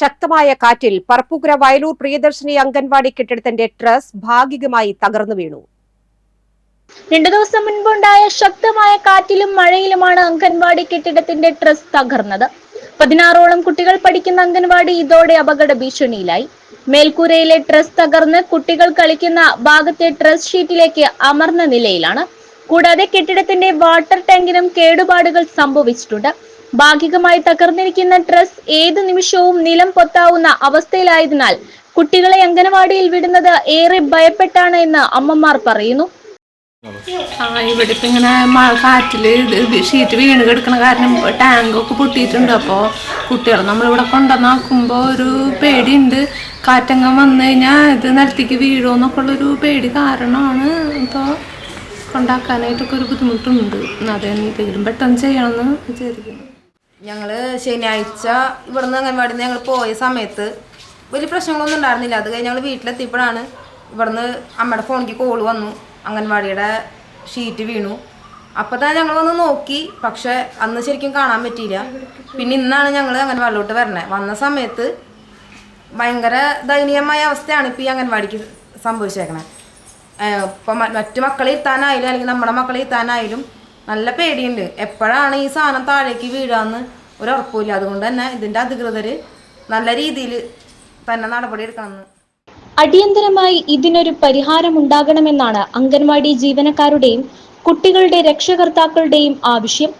ശക്തമായ കാറ്റിൽ പറപ്പുകര വയലൂർ പ്രിയദർശിനി അംഗൻവാടി കെട്ടിടത്തിന്റെ ട്രസ് ഭാഗികമായി തകർന്നു വീണു. രണ്ടു ദിവസം മുൻപുണ്ടായ ശക്തമായ കാറ്റിലും മഴയിലുമാണ് അംഗൻവാടി കെട്ടിടത്തിന്റെ ട്രസ് തകർന്നത്. പതിനാറോളം കുട്ടികൾ പഠിക്കുന്ന അംഗൻവാടി ഇതോടെ അപകട ഭീഷണിയിലായി. മേൽക്കൂരയിലെ ട്രസ് തകർന്ന് കുട്ടികൾ കളിക്കുന്ന ഭാഗത്തെ ട്രസ് ഷീറ്റിലേക്ക് അമർന്ന നിലയിലാണ്. കൂടാതെ കെട്ടിടത്തിന്റെ വാട്ടർ ടാങ്കിനും കേടുപാടുകൾ സംഭവിച്ചിട്ടുണ്ട്. ഭാഗികമായി തകർന്നിരിക്കുന്ന ട്രസ് ഏതു നിമിഷവും നിലം പൊത്താവുന്ന അവസ്ഥയിലായതിനാൽ കുട്ടികളെ അംഗനവാടിയിൽ വിടുന്നത് ഏറെ ഭയപ്പെട്ടാണ് എന്ന് അമ്മമാർ പറയുന്നു. ആ ഇവിടെ ഇപ്പം ഇങ്ങനെ കാറ്റിൽ ഷീറ്റ് വീണ് കിടക്കണ കാരണം ടാങ്കൊക്കെ പൊട്ടിയിട്ടുണ്ട്. അപ്പോൾ കുട്ടികൾ നമ്മളിവിടെ കൊണ്ടുവന്നാക്കുമ്പോൾ ഒരു പേടിയുണ്ട്. കാറ്റങ്ങ വന്നു കഴിഞ്ഞാൽ ഇത് നിലത്തേക്ക് വീഴുമെന്നൊക്കെ ഉള്ളൊരു പേടി കാരണമാണ്. ഇപ്പോൾ കൊണ്ടാക്കാനായിട്ടൊക്കെ ഒരു ബുദ്ധിമുട്ടുണ്ട്. അതെന്തെങ്കിലും പെട്ടെന്ന് ചെയ്യണമെന്ന് വിചാരിക്കുന്നു. ഞങ്ങൾ ശനിയാഴ്ച ഇവിടുന്ന് അംഗൻവാടിയിൽ ഞങ്ങൾ പോയ സമയത്ത് വലിയ പ്രശ്നങ്ങളൊന്നും ഉണ്ടായിരുന്നില്ല. അത് കഴിഞ്ഞ് ഞങ്ങൾ വീട്ടിലെത്തിയപ്പോഴാണ് ഇവിടുന്ന് അമ്മയുടെ ഫോണിലേക്ക് കോൾ വന്നു. അംഗൻവാടിയുടെ ഷീറ്റ് വീണു. അപ്പോൾ തന്നെ ഞങ്ങൾ വന്ന് നോക്കി. പക്ഷെ അന്ന് ശരിക്കും കാണാൻ പറ്റിയില്ല. പിന്നെ ഇന്നാണ് ഞങ്ങൾ അംഗൻവാടിയിലോട്ട് വരണത് വന്ന സമയത്ത് ഭയങ്കര ദയനീയമായ അവസ്ഥയാണ് ഇപ്പോൾ ഈ അംഗൻവാടിക്ക് സംഭവിച്ചേക്കണത് ഇപ്പം മറ്റു മക്കളെ ഇരുത്താനായാലും അല്ലെങ്കിൽ നമ്മുടെ മക്കളെ ഇരുത്താനായാലും നല്ല പേടിയുണ്ട്. എപ്പോഴാണ് ഈ സാധനം താഴേക്ക് വീഴാന്ന് ഒരു ഉറപ്പില്ല അതുകൊണ്ട് തന്നെ ഇതിന്റെ അധികൃതർ നല്ല രീതിയിൽ തന്നെ നടപടി എടുക്കണം അടിയന്തരമായി ഇതിനൊരു പരിഹാരമുണ്ടാകണമെന്നാണ് അംഗൻവാടി ജീവനക്കാരുടെയും കുട്ടികളുടെ രക്ഷകർത്താക്കളുടെയും ആവശ്യം.